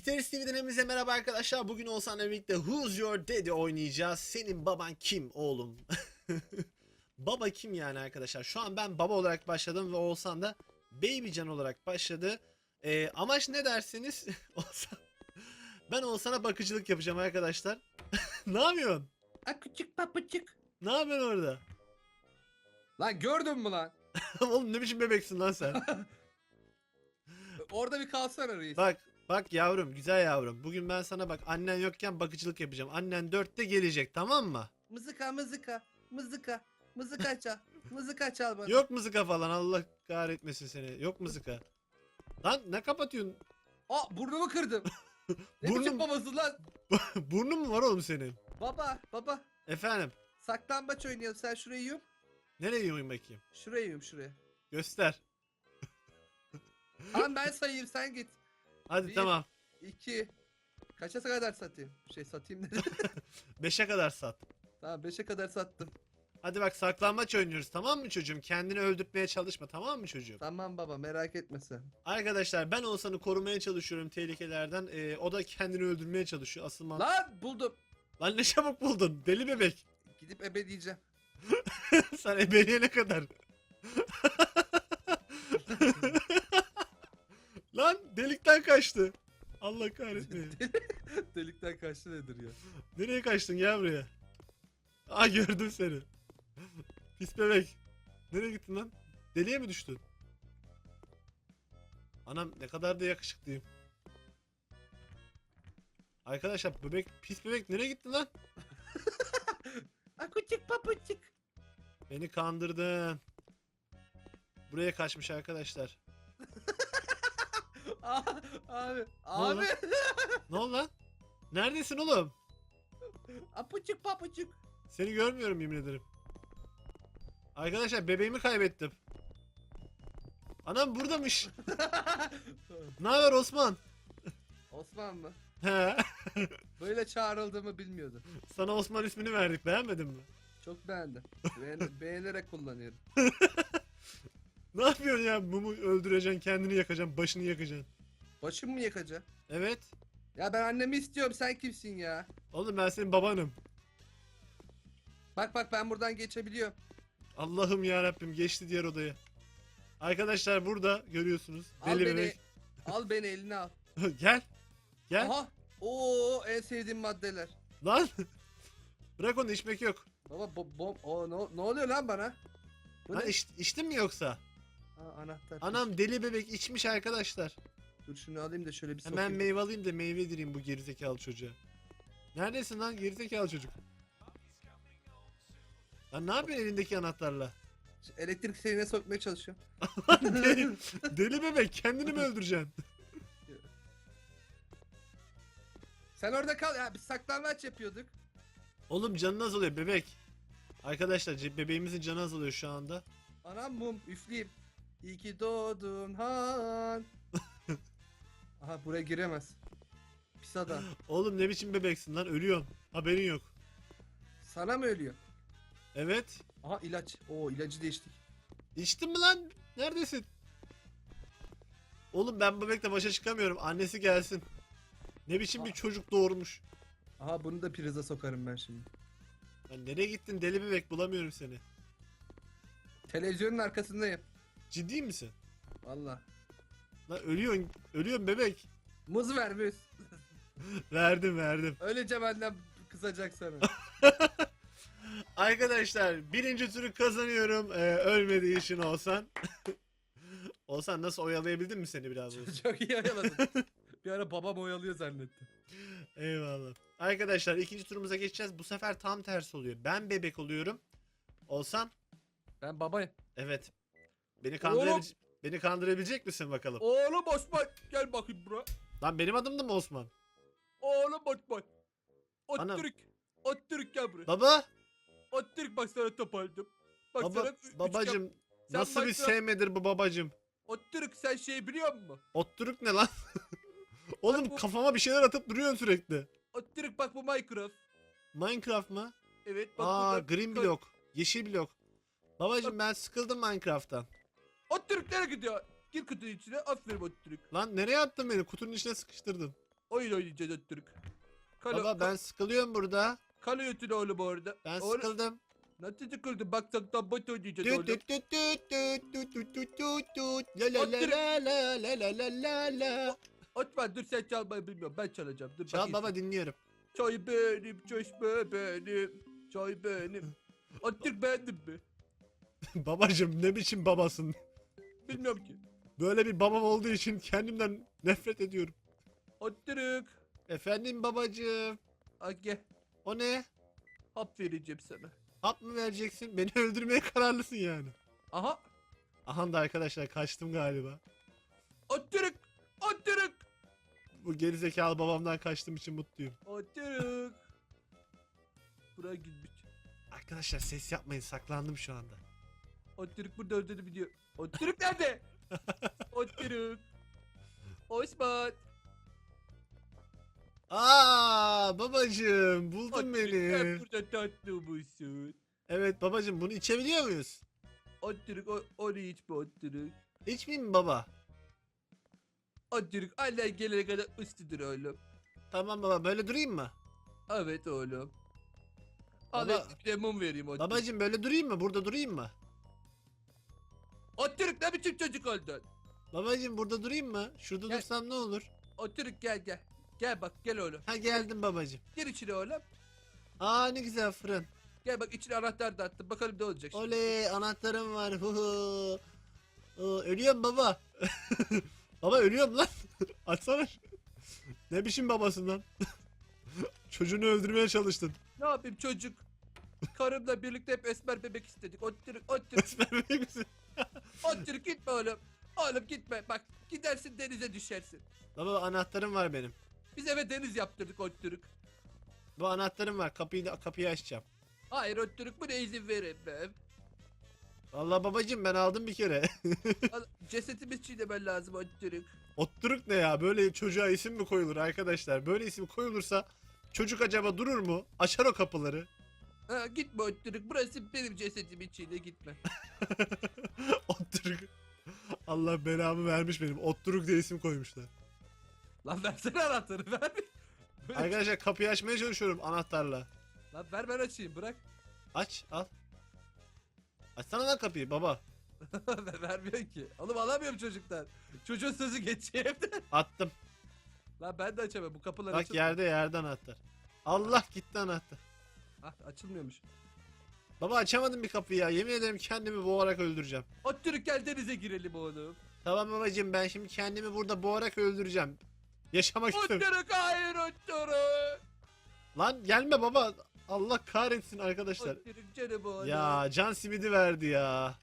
Gitarist TV'den hepinize merhaba arkadaşlar. Bugün Oğuzhan'la birlikte Who's Your Daddy oynayacağız. Senin baban kim oğlum? baba kim yani arkadaşlar? Şu an ben baba olarak başladım ve Oğuzhan da Babycan olarak başladı. Ee, amaç ne derseniz Oğuzhan... Ben Oğuzhan'a bakıcılık yapacağım arkadaşlar. ne yapıyorsun? A küçük papuçuk. Ne yapıyorsun orada? Lan gördün mü lan? oğlum ne biçim bebeksin lan sen? Orada bir kalsana reis. Bak bak yavrum güzel yavrum. Bugün ben sana bak annen yokken bakıcılık yapacağım. Annen dörtte gelecek tamam mı? Mızıka mızıka mızıka mızıka çal. Mızıka çal bana. Yok mızıka falan Allah kahretmesin seni. Yok mızıka. Lan ne kapatıyorsun? Aa burnumu kırdım. ne Burnum- biçim babası lan? Burnun mu var oğlum senin? Baba baba. Efendim. Saklambaç oynayalım. Sen şurayı yum. Nereye yiyeyim bakayım? Şurayı yum şuraya. Göster. Tamam ben sayayım sen git. Hadi Bir. tamam. İki. Kaça kadar satayım? Şey satayım dedim. Beşe kadar sat. tamam beşe kadar sattım. Hadi bak saklanmaç oynuyoruz tamam mı çocuğum? Kendini öldürtmeye çalışma tamam mı çocuğum? Tamam baba merak etme sen. Arkadaşlar ben Oğuzhan'ı korumaya çalışıyorum tehlikelerden. Ee, o da kendini öldürmeye çalışıyor. Asıl man- Lan buldum. Lan ne çabuk buldun deli bebek. Gidip ebe diyeceğim. Sen ebeliğe ne kadar? Delikten kaçtı. Allah kahretmeyin. Delikten kaçtı nedir ya? Nereye kaçtın gel buraya. Aa gördüm seni. Pis bebek. Nereye gittin lan? Deliye mi düştün? Anam ne kadar da yakışıklıyım. Arkadaşlar bebek pis bebek nereye gittin lan? A küçük papuçuk. Beni kandırdın. Buraya kaçmış arkadaşlar. Abi. Abi. Ne oldu lan? Neredesin oğlum? Apuçuk papuçuk. Seni görmüyorum yemin ederim. Arkadaşlar bebeğimi kaybettim. Anam buradamış. Ne haber Osman? Osman mı? He. Böyle çağrıldığımı bilmiyordum. Sana Osman ismini verdik beğenmedin mi? Çok beğendim. Beğen- beğenerek kullanıyorum. Ne yapıyorsun ya? Mumu öldüreceksin, kendini yakacaksın, başını yakacaksın. Başım mı yakacak? Evet. Ya ben annemi istiyorum sen kimsin ya? Oğlum ben senin babanım. Bak bak ben buradan geçebiliyorum. Allah'ım ya Rabbim geçti diğer odaya. Arkadaşlar burada görüyorsunuz. Al Deli beni. bebek. Al beni eline al. Gel. Gel. Aha. Oo en sevdiğim maddeler. Lan. Bırak onu içmek yok. Baba bom bom o ne, ne oluyor lan bana? Bu Lan ne? iç- içtin mi yoksa? Aa, anahtar. Anam deli bebek içmiş arkadaşlar. Dur şunu alayım da şöyle bir Hemen sokayım. meyve alayım da meyve yedireyim bu gerizekalı çocuğa. Neredesin lan gerizekalı çocuk? Lan ne yapıyorsun elindeki anahtarla? Elektrik serine sokmaya çalışıyorum. deli, deli bebek kendini mi öldüreceksin? Sen orada kal ya biz saklambaç yapıyorduk. Oğlum canın azalıyor bebek. Arkadaşlar ce- bebeğimizin canı azalıyor şu anda. Anam mum üfleyeyim. İyi ki doğdun Han. Aha buraya giremez. Pis adam. Oğlum ne biçim bebeksin lan ölüyorsun. Haberin yok. Sana mı ölüyor? Evet. Aha ilaç. Oo ilacı değiştik. İçtin mi lan? Neredesin? Oğlum ben bebekle başa çıkamıyorum. Annesi gelsin. Ne biçim bir çocuk doğurmuş. Aha bunu da prize sokarım ben şimdi. Lan nereye gittin deli bebek bulamıyorum seni. Televizyonun arkasındayım. Ciddi misin? Valla. Lan ölüyorsun. Ölüyorsun bebek. Muz ver muz. Verdim verdim. Öylece benden kızacak sana. Arkadaşlar birinci turu kazanıyorum. Ee, ölmediği için olsan. olsan nasıl oyalayabildin mi seni biraz olsun? Çok iyi oyaladın. Bir ara babam oyalıyor zannettim. Eyvallah. Arkadaşlar ikinci turumuza geçeceğiz. Bu sefer tam tersi oluyor. Ben bebek oluyorum. Olsan Ben babayım. evet. Beni kandırabilecek beni kandırabilecek misin bakalım? Oğlum Osman gel bakayım bura. Lan benim adım da mı Osman? Oğlum Osman. Anam. Ottürk. Ottürk gel buraya. Baba, Ottürk bak sana top aldım. Bak baba, sana üç babacım kap- Sen nasıl bir Minecraft- sevmedir bu babacım? Ottürk sen şey biliyor musun? Otturuk ne lan? Oğlum bu- kafama bir şeyler atıp duruyorsun sürekli. Ottürk bak bu Minecraft. Minecraft mı? Evet bak Aa burada- green block. Yeşil blok. Babacım ben sıkıldım Minecraft'tan. Ottürk nereye gidiyor? Gir kutunun içine aferin Ottürk. Lan nereye attın beni? Kutunun içine sıkıştırdın. Oyun oynayacağız Ottürk. Kalo, Baba ben sıkılıyorum burada. Kalo yatın oğlum orada. Ben Oğlum, sıkıldım. Nasıl sıkıldın? Bak saktan bot oynayacağız Tüt oğlum. tüt tüt tüt tüt tüt tüt tüt tüt tüt. La la la la la la la la la. Osman dur sen çalmayı bilmiyorum. Ben çalacağım. Dur Çal bakayım. baba dinliyorum. Çay benim, çeşme benim. Çay benim. Ottürk beğendin mi? Babacım ne biçim babasın? Bilmiyorum ki. Böyle bir babam olduğu için kendimden nefret ediyorum. Ottürk. Efendim babacım. Al gel. O ne? Hap vereceğim sana. Hap mı vereceksin? Beni öldürmeye kararlısın yani. Aha. Aha da arkadaşlar kaçtım galiba. Ottürk. Ottürk. Bu gerizekalı babamdan kaçtığım için mutluyum. Ottürk. Buraya gitmiş. Arkadaşlar ses yapmayın saklandım şu anda. Ottürk burada öldüğünü biliyor. Ottürk nerede? Ottürk. Osman. Aa babacım buldun Ottürk beni. sen burada tatlı mısın? Evet babacım bunu içebiliyor muyuz? Ottürk o, onu içme Ottürk. İçmeyeyim mi baba? Ottürk annen gelene kadar üstüdür oğlum. Tamam baba böyle durayım mı? Evet oğlum. Al Baba- bir de mum vereyim Ottürk. Babacım böyle durayım mı? Burada durayım mı? Ottürk ne biçim çocuk oldun? Babacım burada durayım mı? Şurada Gel. dursam ne olur? Ottürk gel gel. Gel bak gel oğlum. Ha geldim babacım. Gir içine oğlum. Aa ne güzel fırın. Gel bak içine anahtar da attım. Bakalım ne olacak şimdi. Oley anahtarım var. Hu Ölüyorum baba. baba ölüyorum lan. Açsana. ne biçim babasın lan? Çocuğunu öldürmeye çalıştın. Ne yapayım çocuk? Karımla birlikte hep esmer bebek istedik. Ottürk, ottürk, Esmer bebek misin? Ottürk gitme oğlum. Oğlum gitme. Bak gidersin denize düşersin. Baba anahtarım var benim. Biz eve deniz yaptırdık ottürk. Bu anahtarım var. Kapıyı da kapıyı açacağım. Hayır ottürk buna izin veremem. Vallahi babacım ben aldım bir kere. Al, Cesetimiz çiğnemen lazım ottürk. Otturuk ne ya? Böyle çocuğa isim mi koyulur arkadaşlar? Böyle isim koyulursa çocuk acaba durur mu? Açar o kapıları. Ha, gitme ottürk. Burası benim cesetim içinde gitme. Otturuk. Allah belamı vermiş benim. Otturuk diye isim koymuşlar. Lan versene anahtarı ver. Arkadaşlar kapıyı açmaya çalışıyorum anahtarla. Lan ver ben açayım bırak. Aç al. Açsana lan kapıyı baba. Vermiyor ki. Oğlum alamıyorum çocuktan. Çocuğun sözü geçiyor evde. Attım. Lan ben de açamam bu kapılar Bak açılmıyor. yerde yerde anahtar. Allah gitti anahtar. Ah açılmıyormuş. Baba açamadım bir kapıyı ya. Yemin ederim kendimi boğarak öldüreceğim. Ottürk gel denize girelim oğlum. Tamam babacığım ben şimdi kendimi burada boğarak öldüreceğim. Yaşamak istiyorum. Ottürk hayır Ottürk. Lan gelme baba. Allah kahretsin arkadaşlar. Ottürk canım oğlum. Ya can simidi verdi ya.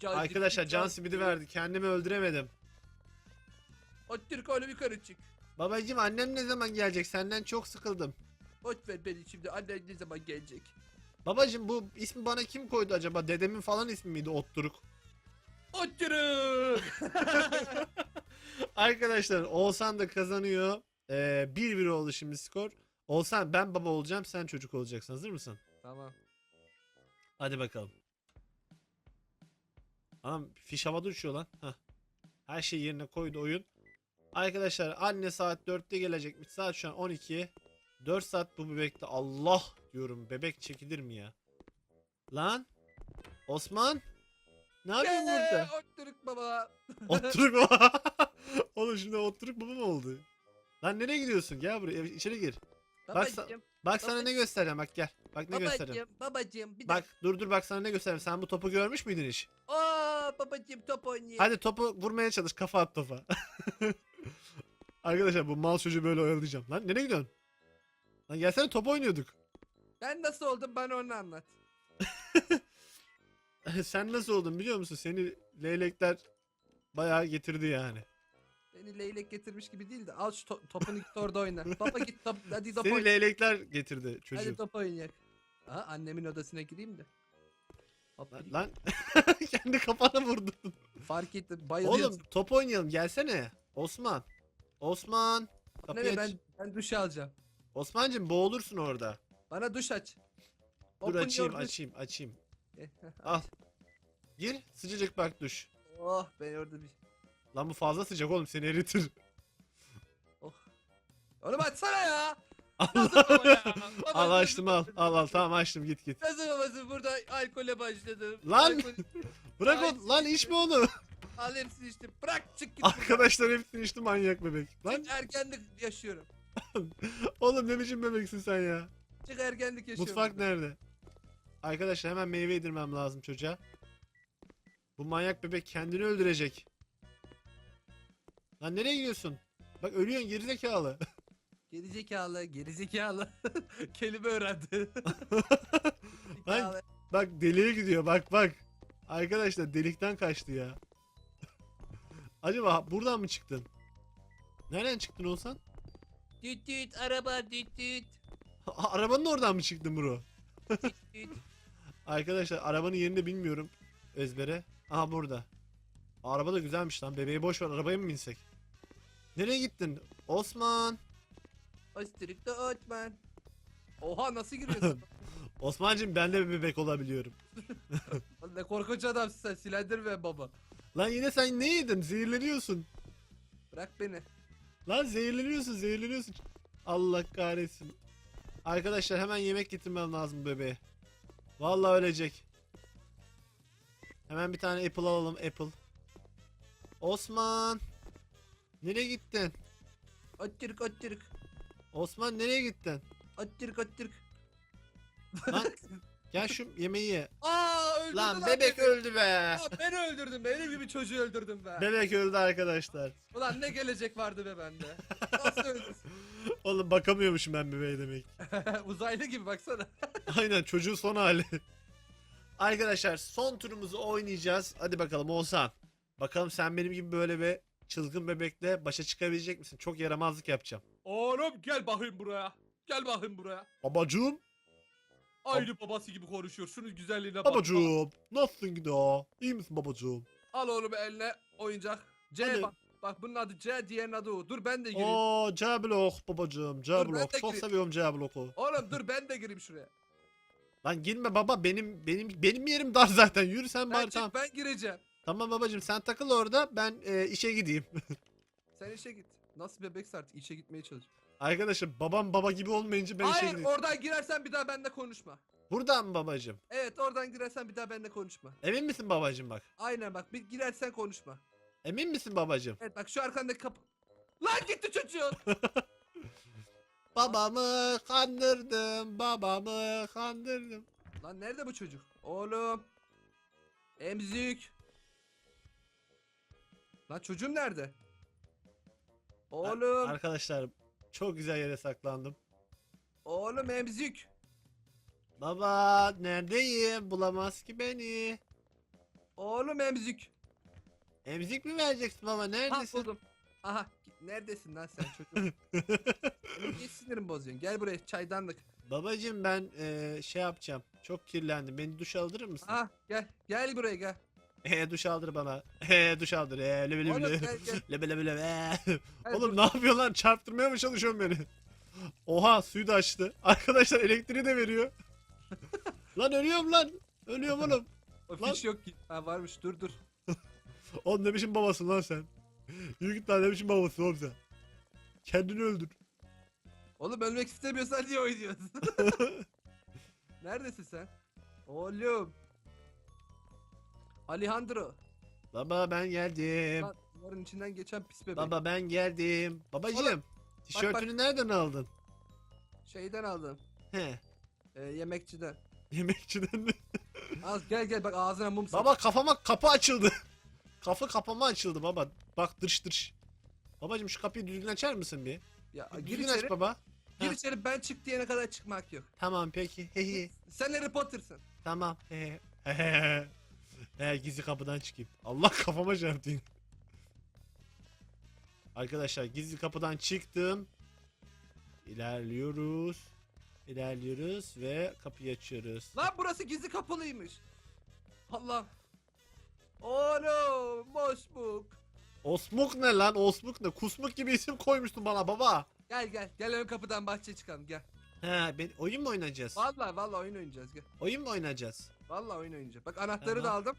Can Arkadaşlar simidi, can simidi verdi. Kendimi öldüremedim. Ottürk oğlum yukarı çık. Babacığım annem ne zaman gelecek? Senden çok sıkıldım. Boş ver beni şimdi annen ne zaman gelecek? Babacığım bu ismi bana kim koydu acaba? Dedemin falan ismi miydi Otturuk? Ottürk. Arkadaşlar Oğuzhan da kazanıyor. Ee, 1-1 oldu şimdi skor. Oğuzhan ben baba olacağım sen çocuk olacaksın. Hazır mısın? tamam. Hadi bakalım. Anam fiş havada uçuyor lan. Heh. Her şey yerine koydu oyun. Arkadaşlar anne saat 4'te gelecekmiş. Saat şu an 12. 4 saat bu bebekte. Allah diyorum. Bebek çekilir mi ya? Lan. Osman. Ne yapıyorsun burada? Ottürk baba. Oturuk baba. Oğlum şimdi oturuk baba mı oldu? Lan nereye gidiyorsun? Gel buraya ev- içeri gir. Bak sa- Babacım, Bak sana ne göstereceğim bak gel. Bak ne göstereceğim. babacım, babacım. Bir Bak dur dur bak sana ne göstereceğim. Sen bu topu görmüş müydün hiç? Aa babacım top oynayayım. Hadi topu vurmaya çalış. Kafa at topa. Arkadaşlar bu mal çocuğu böyle oyalayacağım. Lan nereye gidiyorsun? Lan gelsene top oynuyorduk. Ben nasıl oldum bana onu anlat. Sen nasıl oldun biliyor musun? Seni leylekler bayağı getirdi yani. Beni leylek getirmiş gibi değil de al şu to- topunu git orada oyna. Baba git top hadi top Seni oyna. leylekler getirdi Hadi çocuğum. top oynayak. Aha annemin odasına gireyim de. Hop, Lan, lan kendi kafana vurdun. Fark ettim bayılıyorum. Oğlum top oynayalım gelsene. Osman. Osman. Kapıyı Ne aç. ben ben duş alacağım. Osman'cım boğulursun orada. Bana duş aç. Dur Open açayım your duş. açayım açayım. Eh, Al. Gir sıcacık bak duş. oh ben orada bir Lan bu fazla sıcak oğlum seni eritir. oh. Oğlum açsana ya. Allah. Nasıl ya? Al açtım al. Al al tamam açtım git git. Nasıl babası burada alkole başladım. Lan! Alkol- Bırak Ay, o lan içme onu. Al hepsini içtim. Bırak çık git. buradan. Arkadaşlar hepsini içti manyak bebek. Lan Çık ergenlik yaşıyorum. Oğlum ne biçim bebeksin sen ya. Çık ergenlik yaşıyorum. Mutfak nerede? Arkadaşlar hemen meyve yedirmem lazım çocuğa. Bu manyak bebek kendini öldürecek. Lan nereye gidiyorsun? Bak ölüyorsun gerizekalı. Gerizekalı, gerizekalı. Kelime öğrendi. Lan bak deliye gidiyor bak bak. Arkadaşlar delikten kaçtı ya. Acaba buradan mı çıktın? Nereden çıktın olsan? Düt düt araba düt düt. Arabanın oradan mı çıktın bro? düt. Arkadaşlar arabanın yerini de bilmiyorum ezbere. Aha burada. Araba da güzelmiş lan. Bebeği boş ver. Arabaya mı binsek? Nereye gittin? Osman. Ostruk da Otman. Oha nasıl giriyorsun? Osman'cım ben de bir bebek olabiliyorum. Ne korkunç adamsın sen silendirme baba. Lan yine sen ne yedin? Zehirleniyorsun. Bırak beni. Lan zehirleniyorsun zehirleniyorsun. Allah kahretsin. Arkadaşlar hemen yemek getirmem lazım bebeğe. Vallahi ölecek. Hemen bir tane apple alalım apple. Osman. Nereye gittin? Ostruk ostruk. Osman nereye gittin? Ostruk ostruk. Lan gel şu yemeği ye. Aa öldürdün Lan bebek beni. öldü be. Aa, beni öldürdün benim gibi çocuğu öldürdün be. Bebek öldü arkadaşlar. Ulan ne gelecek vardı be bende. Nasıl öldürsün? Oğlum bakamıyormuşum ben bebeğe demek. Uzaylı gibi baksana. Aynen çocuğun son hali. Arkadaşlar son turumuzu oynayacağız. Hadi bakalım Oğuzhan. Bakalım sen benim gibi böyle bir çılgın bebekle başa çıkabilecek misin? Çok yaramazlık yapacağım. Oğlum gel bakayım buraya. Gel bakayım buraya. Babacığım, Aynı babası gibi konuşuyor. Şunun güzelliğine bak. babacığım. Nasılsın gidiyor? İyi misin babacığım? Al oğlum eline oyuncak. C Hadi. bak. Bak bunun adı C, diğerinin adı O. Dur ben de gireyim. Oo C blok babacığım. C Dur, ben blok. de Çok gireyim. seviyorum C bloku. Oğlum dur ben de gireyim şuraya. Lan girme baba benim benim benim yerim dar zaten. Yürü sen Ben bari çık tamam. ben gireceğim. Tamam babacığım sen takıl orada ben e, işe gideyim. Sen işe git. Nasıl bebekse artık işe gitmeye çalış. Arkadaşım babam baba gibi olmayınca ben Hayır gideyim. oradan girersen bir daha benimle konuşma. Buradan mı babacığım? Evet oradan girersen bir daha benimle konuşma. Emin misin babacığım bak? Aynen bak bir girersen konuşma. Emin misin babacığım? Evet bak şu arkandaki kapı. Lan gitti çocuğun. Babamı kandırdım, babamı kandırdım. Lan nerede bu çocuk? Oğlum. Emzik. Lan çocuğum nerede? Oğlum. Arkadaşlar çok güzel yere saklandım. Oğlum emzik. Baba neredeyim? Bulamaz ki beni. Oğlum emzik. Emzik mi vereceksin baba? Ha Neredesin? buldum. Aha neredesin lan sen? Benim Niye sinirimi bozuyorsun? Gel buraya çaydanlık. Babacım ben eee, şey yapacağım. Çok kirlendim. Beni duş aldırır mısın? Aha gel. Gel buraya gel. He duş aldır bana. He duş aldır. He lebe lebe lebe. Lebe lebe lebe. Oğlum ne yapıyor lan? Çarptırmaya mı çalışıyorsun beni? Oha suyu da açtı. Arkadaşlar elektriği de veriyor. lan ölüyorum lan. Ölüyorum oğlum. O lan. fiş yok ki. Ha varmış dur dur. Oğlum ne biçim babasın lan sen? Yürü git lan ne biçim babasın oğlum sen? Kendini öldür. Oğlum ölmek istemiyorsan niye oynuyorsun? Neredesin sen? Oğlum. Alejandro. Baba ben geldim. Lan duvarın içinden geçen pis bebek. Baba ben geldim. Babacım. Oğlum, Tişörtünü nereden aldın? Şeyden aldım. He. Ee, yemekçiden. Yemekçiden mi? Az gel gel bak ağzına mum sak. Baba kafama kapı açıldı. Kapı kapama açıldı baba. Bak dırış dırış. Babacım şu kapıyı düzgün açar mısın bir? Ya, Bir gir düzgün içeri. aç baba. Gir Heh. içeri ben çık diyene kadar çıkmak yok. Tamam peki. Hehe. Sen Harry Potter'sın. Tamam. He. He. Gizli kapıdan çıkayım. Allah kafama çarptı. yine. Arkadaşlar gizli kapıdan çıktım. İlerliyoruz. İlerliyoruz ve kapıyı açıyoruz. Lan burası gizli kapılıymış. Allah. Oğlum Mosbuk. Osmuk ne lan? Osmuk ne? Kusmuk gibi isim koymuştun bana baba. Gel gel gel ön kapıdan bahçeye çıkalım gel. He, ben oyun mu oynayacağız? Vallahi vallahi oyun oynayacağız gel. Oyun mu oynayacağız? Vallahi oyun oynayacağız. Bak anahtarı da Tamam. aldım.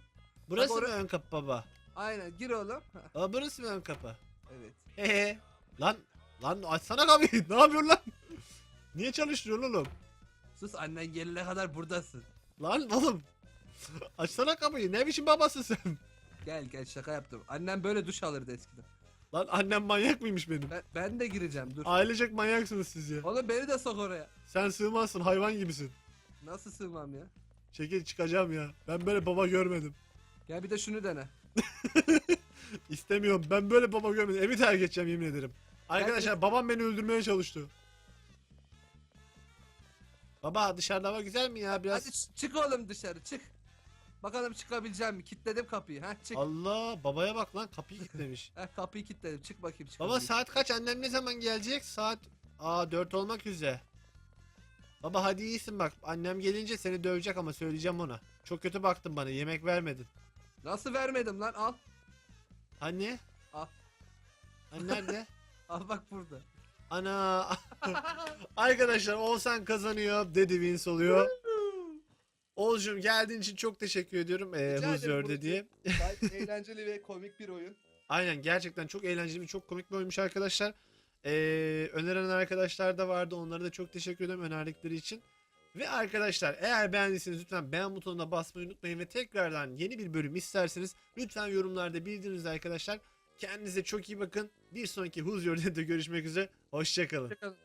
Burası Bak mı ön kapı baba? Aynen gir oğlum. Aa, burası mı ön kapı? evet. He. Lan Lan açsana kapıyı. Ne yapıyorsun lan? Niye çalıştırıyorsun oğlum? Sus annen gelene kadar buradasın. Lan oğlum. Açsana kapıyı. Ne biçim babasın sen? Gel gel şaka yaptım. Annem böyle duş alırdı eskiden. Lan annem manyak mıymış benim? Ben, ben de gireceğim dur. Ailecek manyaksınız siz ya. Oğlum beni de sok oraya. Sen sığmazsın hayvan gibisin. Nasıl sığmam ya? Çekil çıkacağım ya. Ben böyle baba görmedim. Gel bir de şunu dene. İstemiyorum. Ben böyle baba görmedim. Evi terk edeceğim yemin ederim. Arkadaşlar babam beni öldürmeye çalıştı. Baba dışarıda hava güzel mi ya biraz? Hadi ç- çık oğlum dışarı çık. Bakalım çıkabileceğim mi? Kilitledim kapıyı. Ha çık. Allah babaya bak lan kapıyı kilitlemiş. Ha kapıyı kilitledim. Çık bakayım çık. Baba saat kaç? Annem ne zaman gelecek? Saat Aa 4 olmak üzere. Baba hadi iyisin bak. Annem gelince seni dövecek ama söyleyeceğim ona. Çok kötü baktın bana. Yemek vermedin. Nasıl vermedim lan? Al. Anne? Al. Anne nerede? Al bak burada. Ana. Arkadaşlar Oğuzhan kazanıyor. Dedi wins oluyor. Oğuzcum geldiğin için çok teşekkür ediyorum. Ee, Rica ederim Burcu. Gayet eğlenceli ve komik bir oyun. Aynen gerçekten çok eğlenceli ve çok komik bir oyunmuş arkadaşlar. Ee, öneren arkadaşlar da vardı. Onlara da çok teşekkür ederim önerdikleri için. Ve arkadaşlar eğer beğendiyseniz lütfen beğen butonuna basmayı unutmayın ve tekrardan yeni bir bölüm isterseniz lütfen yorumlarda bildiriniz arkadaşlar. Kendinize çok iyi bakın. Bir sonraki Dad'de görüşmek üzere. Hoşçakalın. Hoşçakalın.